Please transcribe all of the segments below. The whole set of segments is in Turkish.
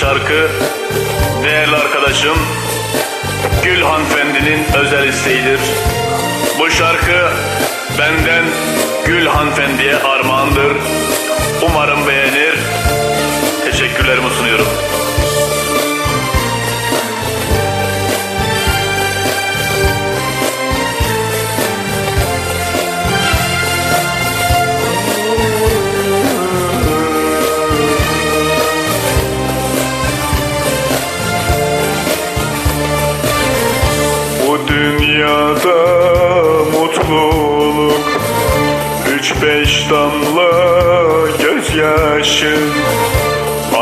şarkı değerli arkadaşım Gül hanımefendinin özel isteğidir. Bu şarkı benden Gül hanımefendiye armağandır. Umarım beğenir. Teşekkürlerimi sunuyorum. Dünyada mutluluk. Üç beş damla gözyaşı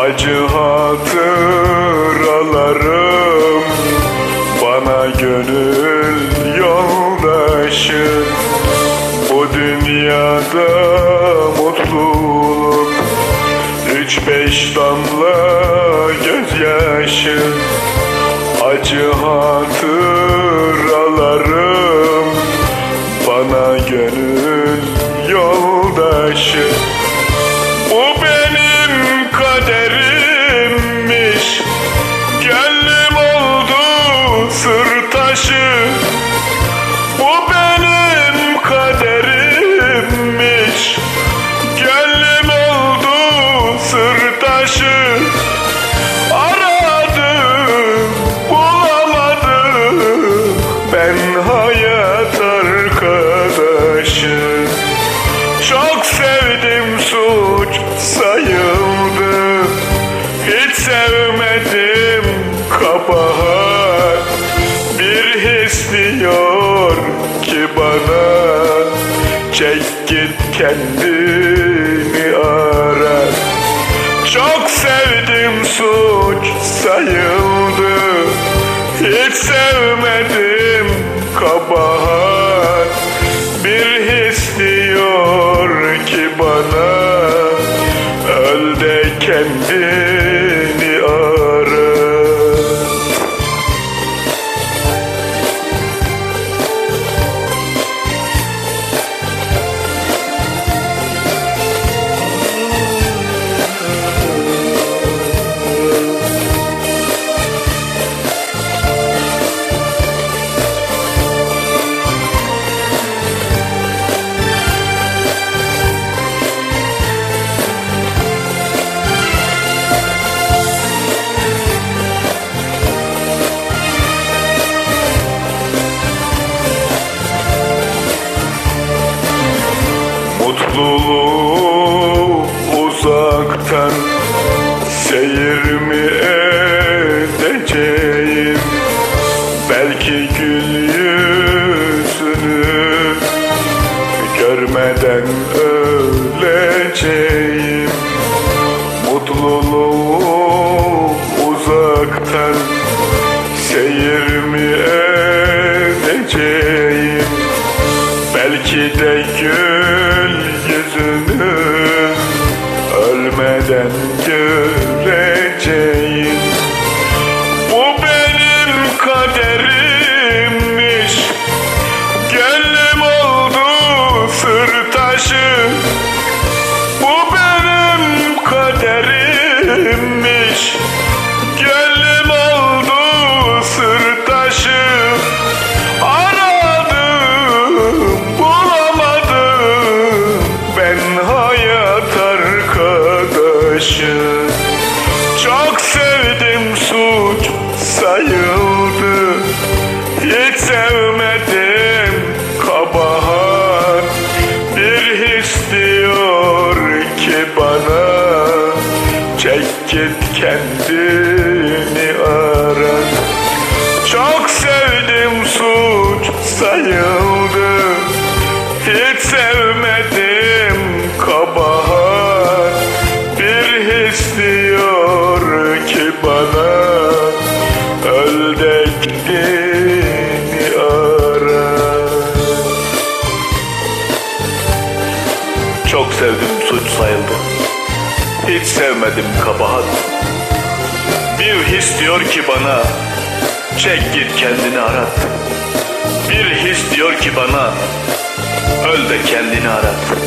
Acı hatıralarım. Bana gönül yoldaşı Bu dünyada mutluluk. Üç beş damla gözyaşı Acı hatıralarım taşı Aradım, bulamadım. Ben hayat arkadaşı. Çok sevdim suç sayıldı. Hiç sevmedim kabahat. Bir his diyor ki bana Çek git kendini sevdim suç sayıldı. Hiç sevmedim kabahat görmeden öleceğim. Mutluluğu uzaktan seyir sır taşı Bu benim kaderimmiş Git kendini ara çok sevdim suç sayıldı. Hiç sevmedim kabahat Bir his diyor ki bana Öl de gidini ara. Çok sevdim suç sayıldı Hiç sevmedim kabahat. Bir his diyor ki bana Çek git kendini arat. Bir his diyor ki bana Öl de kendini arat